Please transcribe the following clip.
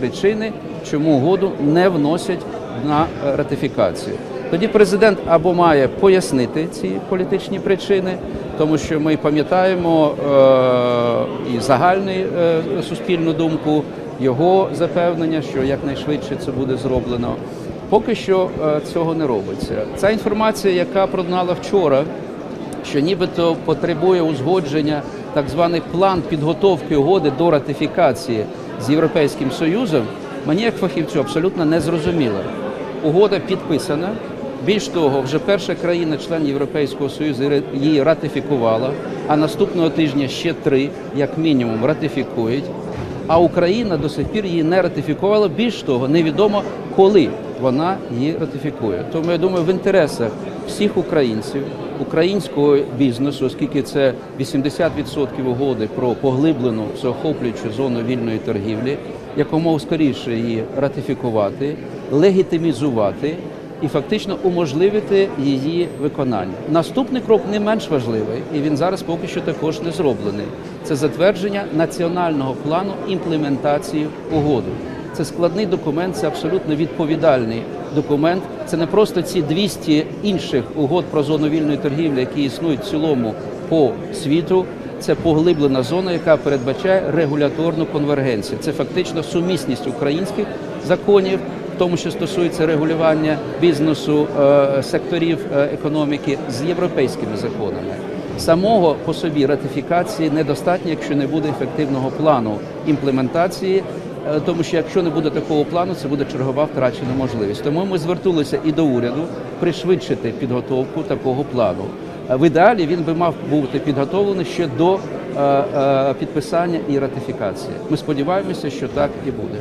причини, чому угоду не вносять на е, ратифікацію. Тоді президент або має пояснити ці політичні причини, тому що ми пам'ятаємо е, і загальну е, суспільну думку, його запевнення, що якнайшвидше це буде зроблено. Поки що е, цього не робиться. Ця інформація, яка пролунала вчора, що нібито потребує узгодження так званий план підготовки угоди до ратифікації з Європейським Союзом, мені як фахівцю абсолютно не зрозуміло. Угода підписана. Більш того, вже перша країна-член Європейського Союзу її ратифікувала, а наступного тижня ще три, як мінімум, ратифікують. А Україна до сих пір її не ратифікувала. Більш того, невідомо коли вона її ратифікує. Тому я думаю, в інтересах всіх українців, українського бізнесу, оскільки це 80% угоди про поглиблену всеохоплюючу зону вільної торгівлі, якомога скоріше її ратифікувати, легітимізувати і фактично уможливити її виконання. Наступний крок не менш важливий, і він зараз поки що також не зроблений. Це затвердження національного плану імплементації угоди. Це складний документ, це абсолютно відповідальний документ. Це не просто ці 200 інших угод про зону вільної торгівлі, які існують в цілому по світу. Це поглиблена зона, яка передбачає регуляторну конвергенцію. Це фактично сумісність українських законів, тому, що стосується регулювання бізнесу е, секторів е, економіки з європейськими законами. Самого по собі ратифікації недостатньо, якщо не буде ефективного плану імплементації. Е, Тому що якщо не буде такого плану, це буде чергова втрачена можливість. Тому ми звернулися і до уряду пришвидшити підготовку такого плану. В ідеалі він би мав бути підготовлений ще до підписання і ратифікації. Ми сподіваємося, що так і буде.